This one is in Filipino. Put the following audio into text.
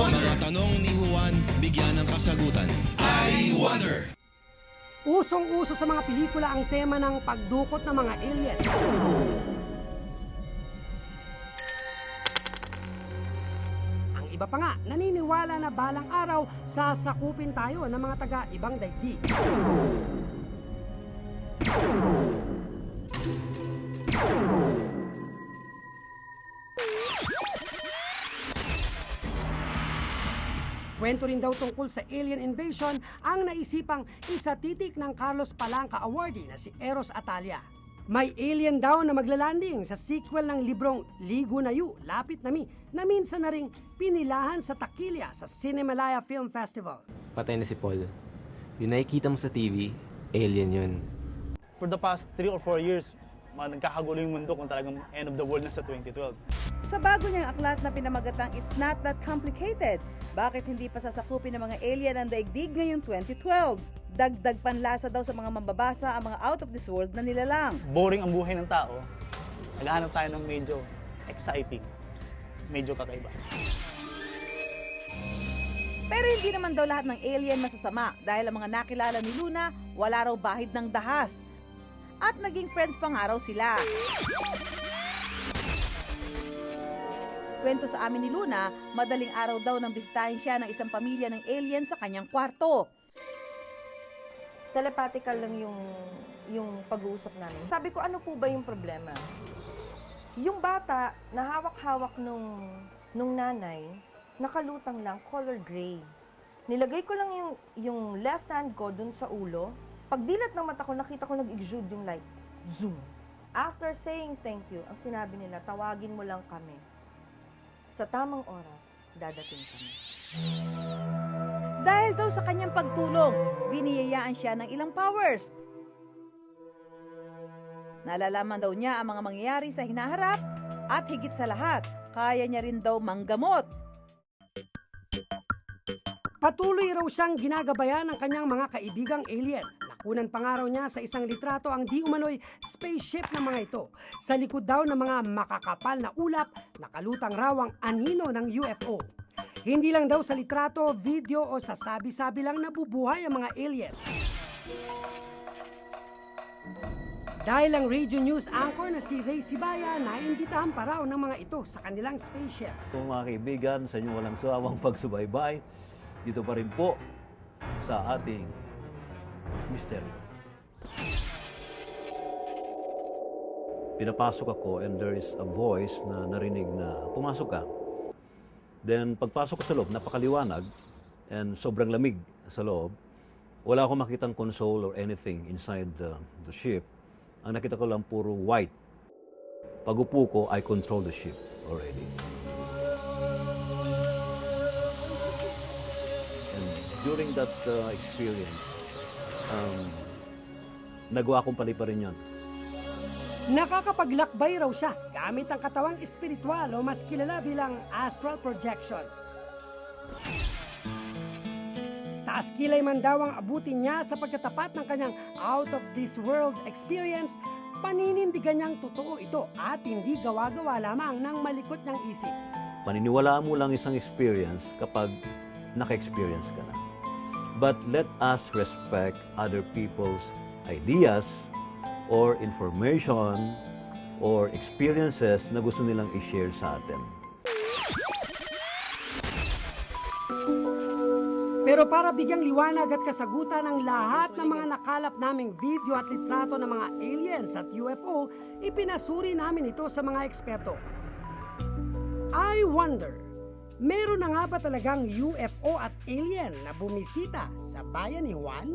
Mga tanong ni Juan, bigyan ng kasagutan. I wonder. Usong-uso sa mga pelikula ang tema ng pagdukot ng mga alien. Ang iba pa nga, naniniwala na balang araw sasakupin tayo ng mga taga-ibang daigdig. Kwento rin daw tungkol sa alien invasion ang naisipang isatitik ng Carlos Palanca awardee na si Eros Atalia. May alien daw na maglalanding sa sequel ng librong Ligo na Yu, Lapit na Mi, na minsan na ring pinilahan sa Takilya sa Cinemalaya Film Festival. Patay na si Paul. Yung nakikita mo sa TV, alien yun. For the past 3 or 4 years, nagkakagulo yung mundo kung talagang end of the world na sa 2012. Sa bago niyang aklat na pinamagatang It's Not That Complicated, bakit hindi pa sasakupin ng mga alien ang daigdig ngayong 2012? Dagdag panlasa daw sa mga mambabasa ang mga out of this world na nilalang. Boring ang buhay ng tao. Naghahanap tayo ng medyo exciting, medyo kakaiba. Pero hindi naman daw lahat ng alien masasama dahil ang mga nakilala ni Luna wala raw bahid ng dahas. At naging friends pa nga raw sila. Kwento sa amin ni Luna, madaling araw daw nang bisitahin siya ng isang pamilya ng alien sa kanyang kwarto. telepathical lang yung yung pag-uusap namin. Sabi ko, ano po ba yung problema? Yung bata, nahawak-hawak nung, nung nanay, nakalutang lang, color gray. Nilagay ko lang yung, yung left hand ko dun sa ulo. Pag dilat ng mata ko, nakita ko nag-exude yung light. Zoom. After saying thank you, ang sinabi nila, tawagin mo lang kami. Sa tamang oras, dadating kami. Dahil daw sa kanyang pagtulong, biniyayaan siya ng ilang powers. Nalalaman daw niya ang mga mangyayari sa hinaharap at higit sa lahat, kaya niya rin daw manggamot. Patuloy raw siyang ginagabayan ng kanyang mga kaibigang alien. Nakunan pa nga raw niya sa isang litrato ang di umano'y spaceship ng mga ito. Sa likod daw ng mga makakapal na ulap, nakalutang raw ang anino ng UFO. Hindi lang daw sa litrato, video o sa sabi-sabi lang nabubuhay ang mga alien. Dahil ang radio news anchor na si Ray Sibaya, naimbitahan pa raw ng mga ito sa kanilang spaceship. Kung mga kaibigan, sa inyong walang sawang pagsubaybay, dito pa rin po sa ating misteryo. Pinapasok ako and there is a voice na narinig na pumasok ka. Then pagpasok ko sa loob, napakaliwanag and sobrang lamig sa loob. Wala akong makitang console or anything inside the, the ship. Ang nakita ko lang puro white. Pag upo ko, I control the ship already. And during that uh, experience, um, nagawa kong paliparin yun. Nakakapaglakbay raw siya gamit ang katawang espiritual o mas kilala bilang astral projection. Taas kilay man daw ang abutin niya sa pagkatapat ng kanyang out of this world experience, paninindigan niyang totoo ito at hindi gawa-gawa lamang ng malikot niyang isip. Paniniwalaan mo lang isang experience kapag naka-experience ka na. But let us respect other people's ideas or information or experiences na gusto nilang i-share sa atin. Pero para bigyang liwanag at kasagutan ng lahat ng mga nakalap naming video at litrato ng mga aliens at UFO, ipinasuri namin ito sa mga eksperto. I wonder, meron na nga ba talagang UFO at alien na bumisita sa bayan ni Juan?